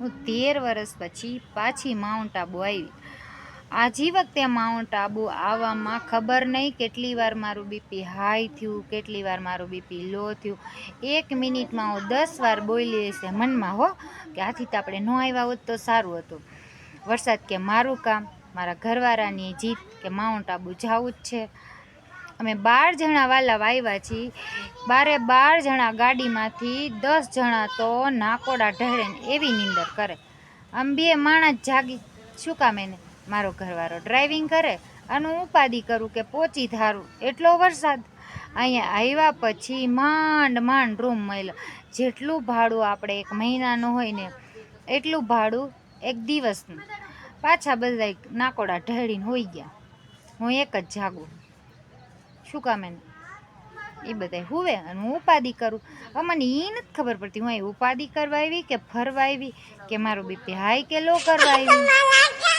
હું તેર વર્ષ પછી પાછી માઉન્ટ આબુ આવી. આજી વખતે માઉન્ટ આબુ આવવામાં ખબર નહીં કેટલી વાર મારું બીપી હાઈ થયું, કેટલી વાર મારું બીપી લો થયું. એક મિનિટમાં હું દસ વાર બોલી હશે મનમાં, હો, કે આથી તો આપણે ન આવ્યા હોત તો સારું હતું. વરસાદ કે મારું કામ, મારા ઘરવાળાની જીત કે માઉન્ટ આબુ જવું જ છે. અમે બાર જણા વાલા આવ્યા છીએ. બારે બાર જણા ગાડીમાંથી દસ જણા તો નાકોડા ઢળે એવી નીંદર કરે. આમ બે માણસ જાગી શું કામ એને? મારો ઘરવાળો ડ્રાઇવિંગ કરે અને ઉપાદી કરું કે પોચી ધારું. એટલો વરસાદ. અહીંયા આવ્યા પછી માંડ માંડ રૂમ મળ્યો. જેટલું ભાડું આપણે એક મહિનાનું હોય ને એટલું ભાડું એક દિવસનું. પાછા બધા નાકોડા ઢળીને હોઈ ગયા. હું એક જ જાગું. શું કામ એને? એ બધા હુવે અને હું ઉપાધિ કરું. હવે મને એ નથી ખબર પડતી, હું અહીં ઉપાદી કરવા આવી કે ફરવા આવી કે મારું બીપી હાઈ કે લો કરવા આવી?